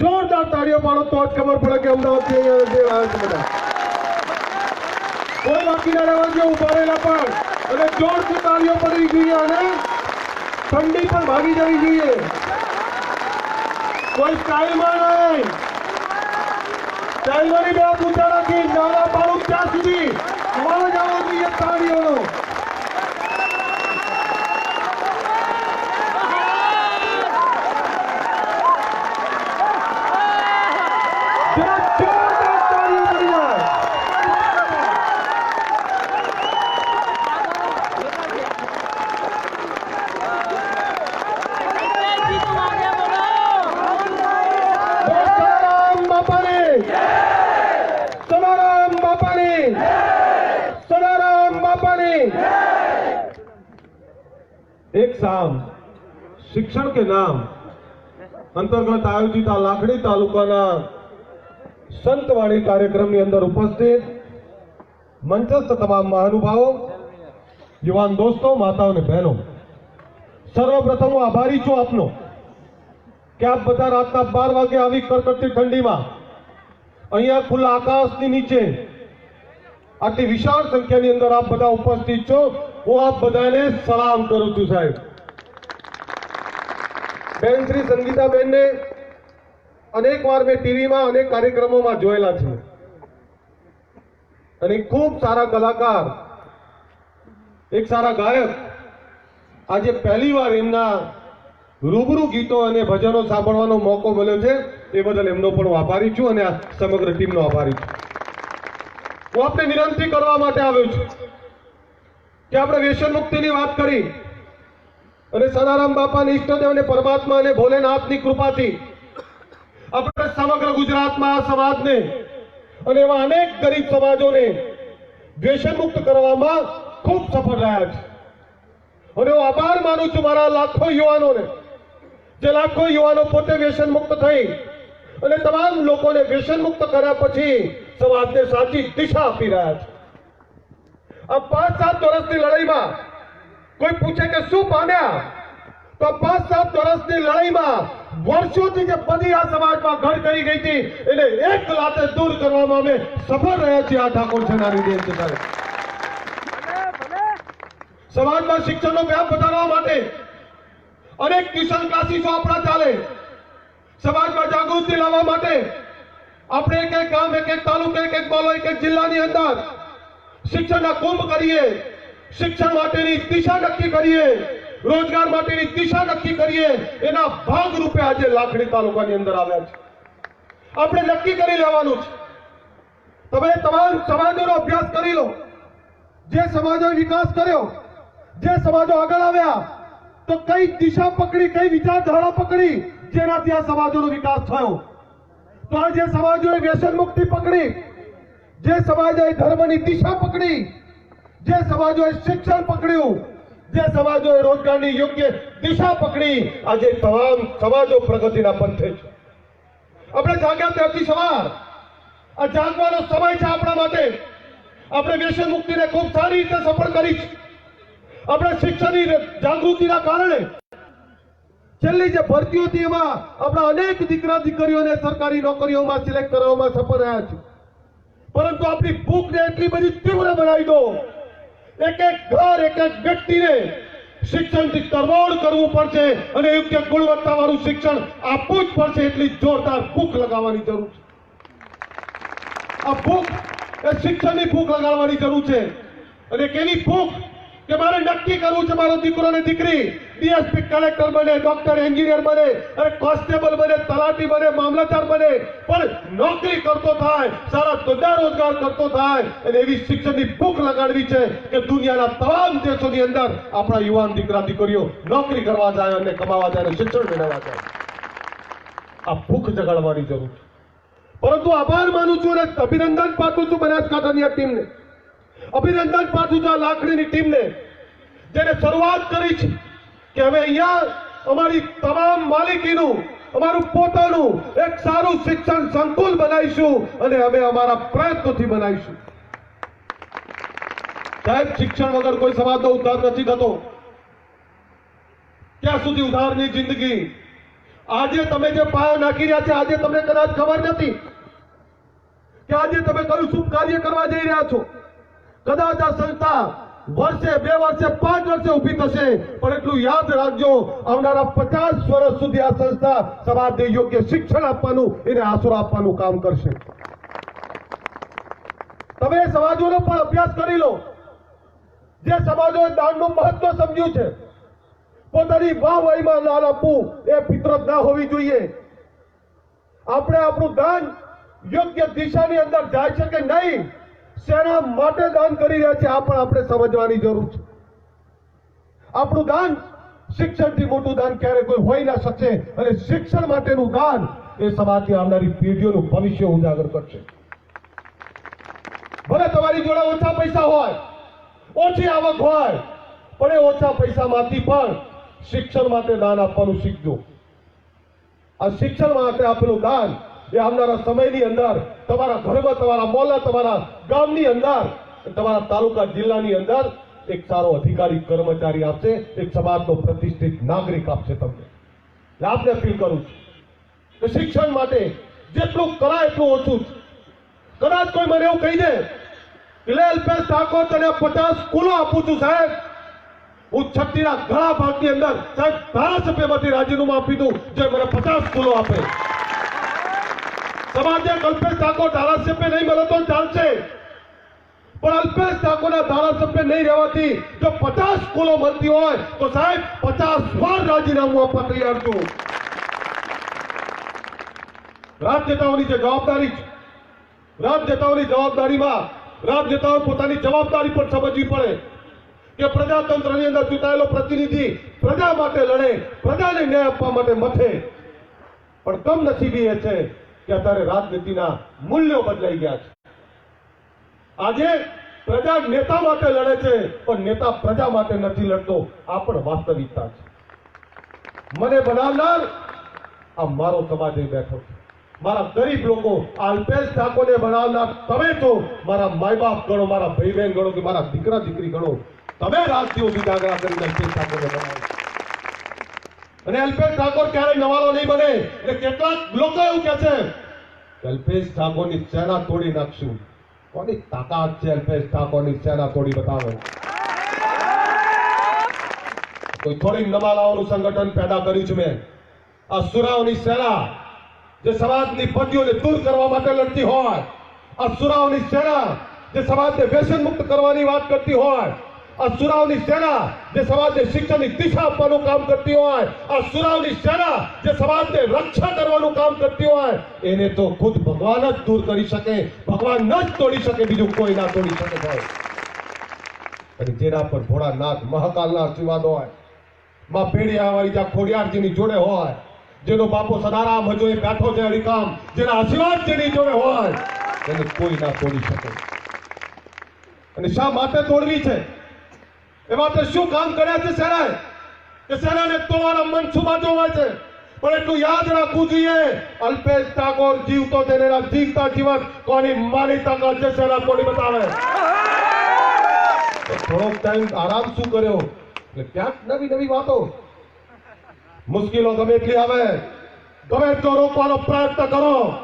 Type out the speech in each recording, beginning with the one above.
જોરદાર તાળીઓ પાડો તો જ ખબર પડે કે અમદાવાદ કોઈ બાકી ના રહેવા જોઈએ ઊભા રહેલા પણ. અને જોરથી તાળીઓ પડવી જોઈએ અને ઠંડી પણ ભાગી જવી જોઈએ. કોઈ સ્ટાઇલમાં નહીં. સ્ટાઇલમાં બે પૂછા રાખી નાના પાડું ત્યાં સુધી. અવાજ આવવો જોઈએ તાળીઓનો જરા જોરદાર તાળીઓ પડી જાય સદારામ બાપાની સદારામ બાપાની સદારામ બાપાની એક સામ, શિક્ષણ કે નામ? અંતર્ગત આયોજિત આ લાખણી તાલુકાના સંતવાણી કાર્યક્રમની અંદર ઉપસ્થિત મંચસ્થ તમામ મહાનુભાવો, યુવાન દોસ્તો, માતાઓ અને બહેનો. સર્વપ્રથમ હું આભારી છું આપનો કે આપ બધા રાતના બાર વાગે આવી કરકટતી ઠંડીમાં અહીંયા ખુલ્લા આકાશની નીચે આટલી વિશાળ સંખ્યાની અંદર આપ બધા ઉપસ્થિત છો. હું આપ બધાને સલામ કરું છું, સાહેબ. બેન શ્રી સંગીતાબેનને અનેક વાર મેં ટીવીમાં અનેક કાર્યક્રમોમાં જોયેલા છે. અને ખૂબ સારા કલાકાર, એક સારા ગાયક. આજે પહેલી વાર એમના રૂબરૂ ગીતો અને ભજનો સાંભળવાનો મોકો મળ્યો છે. એ બદલ એમનો પણ આભારી છું અને આ સમગ્ર ટીમનો આભારી છું. હું આપને વિનંતી કરવા માટે આવ્યો છું કે આપણે વ્યસન મુક્તિની વાત કરી અને સદારામ બાપાની ઈષ્ટદેવ અને પરમાત્મા અને ભોલેનાથની કૃપાથી આપણે સમગ્ર ગુજરાતમાં આ સમાજને અને એવા અનેક ગરીબ સમાજોને વ્યસન મુક્ત કરવામાં ખૂબ સફળ રહ્યા છે. અને હું આભાર માનું છું મારા લાખો યુવાનોને, જે લાખો યુવાનો પોતે વ્યસન મુક્ત થઈ અને તમામ લોકોને વ્યસન મુક્ત કર્યા પછી સમાજને સાચી દિશા આપી રહ્યા છે. આ પાંચ સાત વર્ષની લડાઈમાં કોઈ પૂછે કે શું પામ્યા? તો પાંચ સાત વર્ષની લડાઈમાં વર્ષોથી જે બધી આ સમાજમાં ઘર કરી ગઈ હતી, એને એક લાતે દૂર કરવામાં અમે સફળ રહ્યા છીએ આ ઠાકોર સેનાની છે સમાજમાં શિક્ષણનો વ્યાપ વધારવા માટે અનેક ટ્યુશન ક્લાસીસો આપણા ચાલે. સમાજમાં જાગૃતિ લાવવા માટે આપણે એક એક ગામ, એક એક તાલુકા, એક એક બોલો, એક એક જિલ્લાની અંદર શિક્ષણના કુંભ કરીએ, શિક્ષણ માટેની દિશા નક્કી કરીએ, રોજગાર માટેની દિશા નક્કી કરીએ, એના ભાગ રૂપે આજે લાખણી તાલુકાની અંદર આવ્યા છે. આપણે નક્કી કરી લેવાનું છે. તમે તમામ સમાજોનો અભ્યાસ કરી લો. જે સમાજો વિકાસ કર્યો, જે સમાજો આગળ આવ્યા, તો કઈ દિશા પકડી, કઈ વિચારધારા પકડી, જેનાથી આ સમાજોનો વિકાસ થયો? તો આ જે સમાજોએ વ્યસન મુક્તિ પકડી, જે સમાજોએ ધર્મની દિશા પકડી, જે સમાજોએ શિક્ષણ પકડ્યું, જે સમાજોએ રોજગારની યોગ્ય દિશા પકડી, આજે તમામ સમાજો પ્રગતિના પંથે છે. આપણે જાગ્યા ત્યાંથી સવાર. આ જાગવાનો સમય છે આપણા માટે. આપણે વ્યસન મુક્તિને ખૂબ સારી રીતે સફળ કરી છે. આપણે શિક્ષણની જાગૃતિના કારણે છેલ્લી જે ભરતીઓ હતી એમાં આપણા અનેક દીકરા દીકરીઓને સરકારી નોકરીઓમાં સિલેક્ટ કરવામાં સફળ રહ્યા છે. પરંતુ આપણી ભૂખને એટલી બધી તીવ્ર બનાવી દો. એક એક ઘર, એક એક વ્યક્તિને શિક્ષણથી તરવોળ કરવું પડશે અને યોગ્ય ગુણવત્તા વાળું શિક્ષણ આપવું જ પડશે એટલી જોરદાર ભૂખ લગાવવાની જરૂર છે. આ ભૂખ, એ શિક્ષણની ભૂખ લગાડવાની જરૂર છે. અને કેની ભૂખ કે મારે નક્કી કરવું છે મારો દીકરો ને દીકરી. ડીએસપી કલેક્ટર બને ડોક્ટર એન્જિનિયર બને, અને કોન્સ્ટેબલ બને, તલાટી બને, મામલતદાર બને. પણ નોકરી કરતો થાય, સારા ધંધા રોજગાર કરતો થાય, અને એવી શિક્ષણની ભૂખ લગાડવી છે કે દુનિયાના તમામ દેશોની અંદર આપણા યુવાન દીકરા દીકરીઓ નોકરી કરવા જાય અને કમાવા જાય અને શિક્ષણ મેળવવા જાય. આ ભૂખ જગાડવાની જરૂર છે. પરંતુ આભાર માનું છું અને અભિનંદન પાઠવું છું બનાસકાંઠાની આ ટીમને. અભિનંદન પાછું છું આ ટીમને જેને શરૂઆત કરી છે કે હવે અહીંયા અમારી તમામ માલિકીનું, અમારું પોતાનું એક સારું શિક્ષણ સંકુલ બનાવીશું અને અમે અમારા પ્રયત્નોથી બનાવીશું. સાહેબ, શિક્ષણ વગર કોઈ સમાજનો ઉદ્ધાર નથી થતો. ક્યાં સુધી ઉધારની જિંદગી? આજે તમે જે પાયો નાખી રહ્યા છે, આજે તમને કદાચ ખબર નથી કે આજે તમે કયું શુભ કાર્ય કરવા જઈ રહ્યા છો. કદાચ આ સંસ્થા વર્ષે બે વર્ષે પાંચ વર્ષે ઊભી થશે, પણ એટલું યાદ રાખજો, આવનારા પચાસ વર્ષ સુધી આ સંસ્થા સમાજને યોગ્ય શિક્ષણ આપવાનું એને આસરો આપવાનું કામ કરશે. તમે સમાજોનો પણ અભ્યાસ કરી લો. જે સમાજોએ દાનનું મહત્વ સમજ્યું છે, પોતાની વાહ વાહીમાં દાન આપવું એ ફિતરત ના હોવી જોઈએ. આપણે આપણું દાન યોગ્ય દિશાની અંદર જાય છે કે નહીં? શેના માટે દાન કરી રહ્યા છે, આ પણ આપણે સમજવાની જરૂર છે. આપણું દાન શિક્ષણથી મોટું દાન ક્યારે કોઈ હોઈ ના શકશે અને શિક્ષણ માટેનું દાન એ સમાજથી આવનારી પેઢીઓનું ભવિષ્ય ઉજાગર કરશે. ભલે તમારી જોડે ઓછા પૈસા હોય, ઓછી આવક હોય, પણ એ ઓછા પૈસામાંથી પણ શિક્ષણ માટે દાન આપવાનું શીખજો. આ શિક્ષણ માટે આપેલું દાન એ આવનારા સમયની અંદર તમારા ઘરમાં, તમારા મોલા તમારા ગામની અંદર, તમારા તાલુકા, જિલ્લાની અંદર એક સારો અધિકારી, કર્મચારી આપશે, એક સમાજનો પ્રતિષ્ઠિત નાગરિક આપશે તમને. એટલે આપને અપીલ કરું છું. કે શિક્ષણ માટે જેટલું કરા એટલું ઓછું છે કદાચ કોઈ મને એવું કહી દે પચાસ સ્કૂલો આપું છું, સાહેબ. હું છઠ્ઠીના ઘણા ભાગની અંદર સાહેબ ધારાસભ્યમાંથી રાજીનામું આપી દઉં, જે મને પચાસ સ્કૂલો આપે. સમાજે અલ્પેશ ઠાકોર ધારાસભ્ય નહીં મળે તો ચાલશે. પણ અલ્પેશ ઠાકોરના ધારાસભ્ય નહીં રહેવાથી જો પચાસ સ્કૂલો મળતી હોય તો સાહેબ પચાસ વાર રાજીનામું આપવા તૈયાર છું. રાજનેતાઓની જે જવાબદારી છે, રાજનેતાઓની જવાબદારીમાં રાજનેતાઓ પોતાની જવાબદારી પણ સમજવી પડે કે પ્રજાતંત્રની અંદર ચૂંટાયેલો પ્રતિનિધિ પ્રજા માટે લડે, પ્રજાને ન્યાય આપવા માટે મથે. પણ કમનસીબી એ છે કે અત્યારે રાજનીતિના મૂલ્યો બદલાઈ ગયા છે. આજે પ્રજા નેતા માટે લડે છે, પણ નેતા પ્રજા માટે નથી લડતો. આ પણ વાસ્તવિકતા છે. મને બનાવનાર આ મારો સમાજ બેઠો છે. મારા ગરીબ લોકો આ અલ્પેશ ઠાકોરને બનાવનાર તમે છો. મારા માય બાપ ગણો, મારા ભાઈ બહેન ગણો કે મારા દીકરા દીકરી ગણો. તમે રાજ્યો બીજા કરીને અલ્પેશ ઠાકોરને બનાવો અને અલ્પેશ ઠાકોર ક્યારેય નવાલો નહીં બને. એટલે કેટલાક લોકો એવું કે છે, અલ્પેશ ઠાકોરની સેના તોડી નાખશું. કોની તાકાત છે અલ્પેશ ઠાકોરની સેના તોડી બતાવો કોઈ થોડી નવાલાઓનું સંગઠન પેદા કર્યું છે મેં. આ સુરાઓની સેના જે સમાજની પદ્યોને દૂર કરવા માટે લડતી હોય, આ સુરાઓની સેના જે સમાજને વ્યસન મુક્ત કરવાની વાત કરતી હોય આ સુરાવની સેના જે સમાજને શિક્ષણની દિશા આપવાનું કામ કરતી હોય, આ સુરાવની સેના જે સમાજને રક્ષા કરવાનું કામ કરતી હોય, એને તો ખુદ ભગવાન જ દૂર કરી શકે, ભગવાન ન જ તોડી શકે, બીજું કોઈ ના તોડી શકે ભાઈ. અને જેના પર ભોળાનાથ મહાકાલના આશીર્વાદ હોય, માં પેઢિયા વાળી જ્યાં ખોડિયારજીની જોડે હોય, જેનો બાપો સદારામ હજુ એ બેઠો છે હરિકામ, જેના આશીર્વાદ જેની જોડે હોય, એને કોઈ ના તોડી શકે. અને શા માટે તોડવી છે? એ માટે શું કામ કર્યા છે સેનાએ કે સેનાને તોડવાના મનસુબા જોવા છે. પણ એટલું યાદ રાખવું જોઈએ. અલ્પેશ ઠાકોર જીવતો છે જીવતા જીવન કોની માની તાકાત છે સેના કોની બતાવે? થોડોક ટાઈમ આરામ શું કર્યો? એટલે ક્યાંક નવી નવી વાતો. મુશ્કેલો ગમે એટલી આવે. ગમે એટલો રોકવાનો પ્રયત્ન કરો.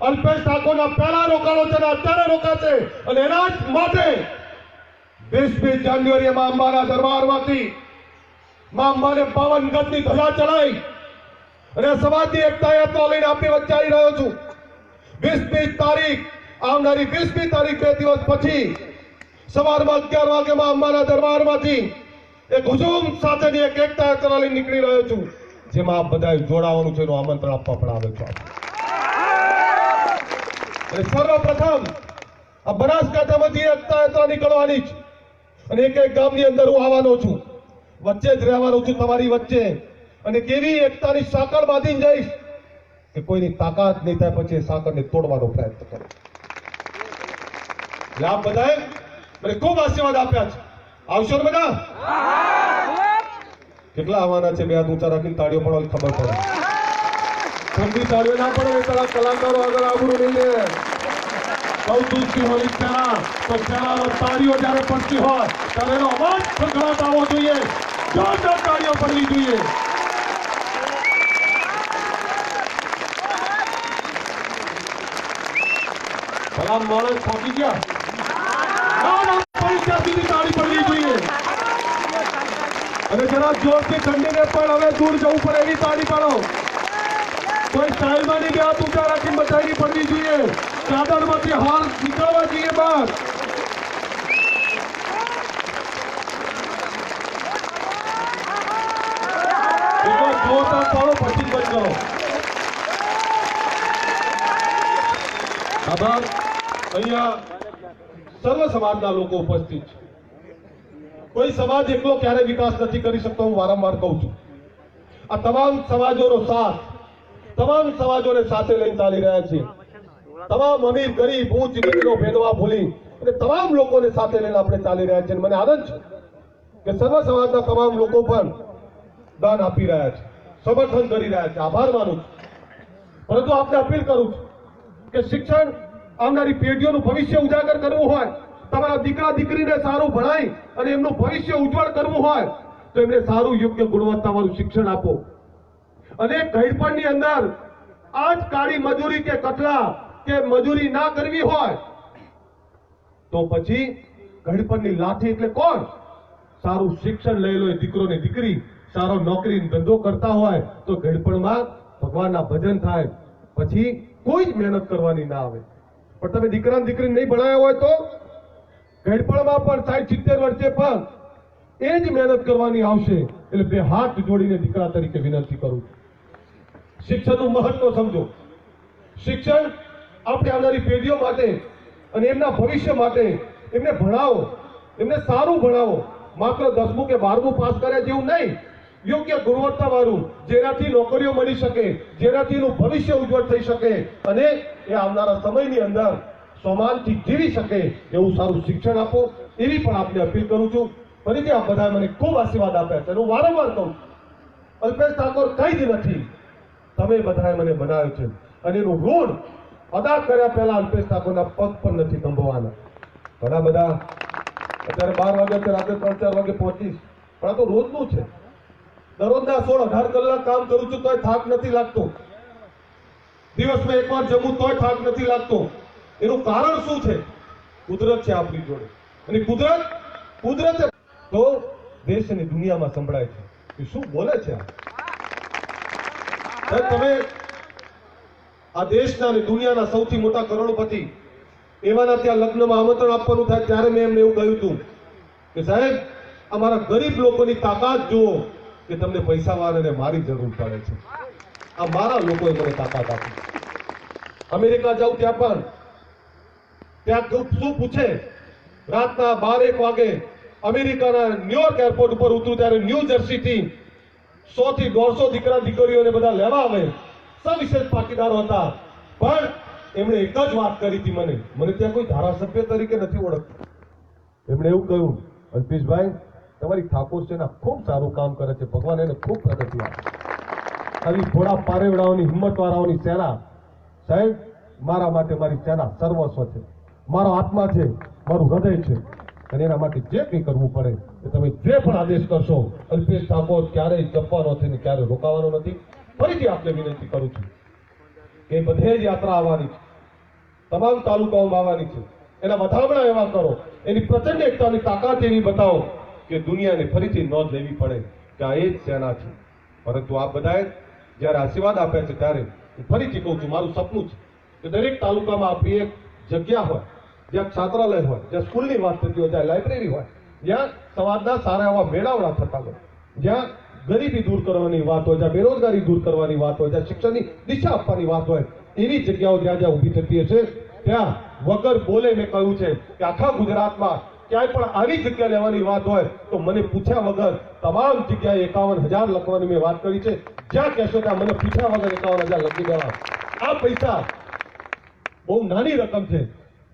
અલ્પેશ ઠાકોરના પહેલા રોકાણો છે અત્યારે રોકાશે. અને એના જ માટે વીસમી જાન્યુઆરીએ માં અંબાના દરબારમાંથી માં અંબાને પાવન ગતની ધજા ચડાઈ અને સમાજની એકતા યાત્રા લઈને આપણી વચ્ચે આવી રહ્યો છું. વીસમી તારીખ, આવનારી વીસમી તારીખ બે દિવસ પછી સવારમાં અગિયાર વાગ્યામાં અંબાના દરબારમાંથી એક હુજુમ સાથેની એક એકતા યાત્રા લઈને નીકળી રહ્યો છું, જેમાં આપ બધા જોડાવાનું છે એનું આમંત્રણ આપવા પણ આવે છે. સર્વપ્રથમ આ બનાસકાંઠામાંથી એકતા યાત્રા નીકળવાની છે અને એક એક ગામની અંદર હું આવવાનો છું. વચ્ચે જ રહેવાનો છું તમારી વચ્ચે. અને કેવી એકતાની સાંકળ બાંધીને જઈશ કે કોઈની તાકાત નહીં થાય પછી સાંકળને તોડવાનો પ્રયત્ન કરો. એટલે આપ બધાએ મને ખૂબ આશીર્વાદ આપ્યા છે. આવશો ને બધા? કેટલા આવવાના છે? બે હાથ ઊંચા રાખીને તાળીઓ પણ ખબર પડે. ઠંડી તાળીઓ ના પડે કલાકારો આગળ આબરું નહીં ચૌદસી હોલી સેના તો સેનાનો તારીઓ જ્યારે પડતી હોય ત્યારે એનો અવાજ સંકળાટ આવવો જોઈએ. જોરદાર તારીઓ પડવી જોઈએ. ભલા માણસ પણ હવે દૂર જવું પડે એવી તાળી પાડો. કોઈ સ્ટાઇલમાં નહીં બે હાથ ઊંચા રાખીને બતાવી પડવી જોઈએ. ચાદરમાંથી હાર નીકળવા જઈએ બસ. પછી બંધ કરો. અહીંયા સર્વ સમાજના લોકો ઉપસ્થિત છે. કોઈ સમાજ એકલો ક્યારે વિકાસ નથી કરી શકતો, હું વારંવાર કહું છું. આ તમામ સમાજોનો સાથ, તમામ સમાજોને સાથે લઈને ચાલી રહ્યા છે. તમામ અમીર, ગરીબ ઊંચ નીચનો ભેદભાવ ભૂલી અને તમામ લોકોને સાથે લઈને આપણે ચાલી રહ્યા છીએ. મને આનંદ છે કે સર્વ સમાજના તમામ લોકો પણ દાન આપી રહ્યા છે. સમર્થન કરી રહ્યા છે. આભાર માનું છું. પરંતુ આપને અપીલ કરું છું કે શિક્ષણ આવનારી પેઢીઓનું ભવિષ્ય ઉજાગર કરવું હોય, તમારા દીકરા, દીકરીને સારું ભણાઈ અને એમનું ભવિષ્ય ઉજ્જવળ કરવું હોય, તો એમને સારું, યોગ્ય, ગુણવત્તાવાળું શિક્ષણ આપો. અને ઘડપણની અંદર આ જ કાળી મજૂરી કે કટલા કે મજૂરી ના કરવી હોય, તો પછી ઘડપણની લાઠી એટલે કોણ? સારું શિક્ષણ લઈ દીકરો ને દીકરી, સારો નોકરી ધંધો કરતા હોય, તો ઘડપણમાં ભગવાનના ભજન થાય. પછી કોઈ જ મહેનત કરવાની ના આવે. પણ તમે દીકરા દીકરી નહીં ભણાયા હોય તો ઘડપણમાં પણ સાઠ સિત્તેર વર્ષે પણ એ જ મહેનત કરવાની આવશે. એટલે બે હાથ જોડીને દીકરા તરીકે વિનંતી કરું છું. શિક્ષણનું મહત્વ સમજો. શિક્ષણ આપણે આવનારી પેઢીઓ માટે અને એમના ભવિષ્ય માટે એમને ભણાવો, એમને સારું ભણાવો. માત્ર દસમું કે બારમું પાસ કર્યા જેવું નહીં, યોગ્ય ગુણવત્તાવાળું જેનાથી નોકરીઓ મળી શકે જેનાથી એનું ભવિષ્ય ઉજ્જવળ થઈ શકે અને એ આવનારા સમયની અંદર સમાનથી જીવી શકે એવું સારું શિક્ષણ આપો, એવી પણ આપને અપીલ કરું છું. ફરીથી આપ બધા મને ખૂબ આશીર્વાદ આપ્યા છે હું વારંવાર કહું અલ્પેશ ઠાકોર કઈ જ નથી. તમે બધાએ મને બનાવ્યો છે અને એનું ઋણ અદા કર્યા પહેલા અલ્પેશ ઠાકોરના પગ પણ નથી સંભવાના ઘણા બધા અત્યારે બાર વાગે કે રાત્રે ત્રણ, ચાર વાગે પહોંચીશ. પણ આ તો રોજનું છે. દરરોજના સોળ, અઢાર કલાક કામ કરું છું તોય થાક નથી લાગતો. દિવસમાં એકવાર જમું તોય થાક નથી લાગતો. એનું કારણ શું છે? કુદરત છે આપણી જોડે. અને કુદરત કુદરત તો દેશ અને દુનિયામાં સંભળાય છે. કે શું બોલે છે તમે આ દેશના અને દુનિયાના સૌથી મોટા કરોડપતિ, એવાના ત્યાં લગ્નમાં આમંત્રણ આપવાનું થાય ત્યારે મેં એમને એવું કહ્યું હતું કે સાહેબ, અમારા ગરીબ લોકોની તાકાત જુઓ કે તમને પૈસા વાળાને મારી જરૂર પડે છે. આ મારા લોકોએ મને તાકાત આપી. અમેરિકા જાઉં ત્યાં પણ, ત્યાં શું પૂછે? રાતના બાર એક વાગે અમેરિકાના ન્યુયોર્ક એરપોર્ટ ઉપર ઉતરું ત્યારે ન્યૂ જર્સીથી સો થી દોઢસો દીકરા દીકરીઓને બધા લેવા આવે. સવિશેષ પાટીદારો હતા. પણ એમણે એક જ વાત કરી હતી મને. મને ત્યાં કોઈ ધારાસભ્ય તરીકે નથી ઓળખતો. એમણે એવું કહ્યું, અલ્પેશભાઈ, તમારી ઠાકોર સેના ખૂબ સારું કામ કરે છે. ભગવાન એને ખૂબ પ્રગતિ આપે ખાલી થોડા પારેવડાઓની હિંમત વાળાઓની સેના. સાહેબ, મારા માટે મારી સેના સર્વસ્વ છે. મારો આત્મા છે, મારું હૃદય છે. અને એના માટે જે કંઈ કરવું પડે એ તમે જે પણ આદેશ કરશો, અલ્પેશ ઠાકોર ક્યારેય જપવાનો છે ને ક્યારેય રોકાવાનો નથી. ફરીથી આપને વિનંતી કરું છું કે બધે જ યાત્રા આવવાની છે. તમામ તાલુકાઓમાં આવવાની છે. એના વધામણા એવા કરો. એની પ્રચંડ એકતાની તાકાત એવી બતાવો કે દુનિયાને ફરીથી નોંધ લેવી પડે કે આ એ જ સેના છે. પરંતુ આ બધાએ જ્યારે આશીર્વાદ આપ્યા છે ત્યારે હું ફરીથી કહું છું, મારું સપનું છે કે દરેક તાલુકામાં આપણી એક જગ્યા હોય, જ્યાં છાત્રાલય હોય, જ્યાં સ્કૂલની વાત થતી હોય, જ્યાં લાઇબ્રેરી હોય, જ્યાં સમાજના સારા એવા મેળાવડા થતા હોય, જ્યાં ગરીબી દૂર કરવાની વાત હોય, જ્યાં બેરોજગારી દૂર કરવાની વાત હોય, જ્યાં શિક્ષણની દિશા આપવાની વાત હોય, એવી જગ્યાઓ જ્યાં જ્યાં ઊભી થતી હશે ત્યાં વગર બોલે મેં કહ્યું છે કે આખા ગુજરાતમાં ક્યાંય પણ આવી જગ્યા લેવાની વાત હોય, તો મને પૂછ્યા વગર તમામ જગ્યાએ એકાવન હજાર લખવાની મેં વાત કરી છે. જ્યાં કહેશો ત્યાં મને પૂછ્યા વગર એકાવન હજાર લખી દેવા. આ પૈસા બહુ નાની રકમ છે,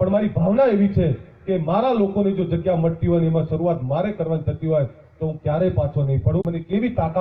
પણ મારી ભાવના એવી છે કે મારા લોકોની જો જગ્યા મળતી હોય એમાં શરૂઆત મારે કરવાની થતી હોય તો હું ક્યારેય પાછો નહીં પડું. મને કેવી તાકાત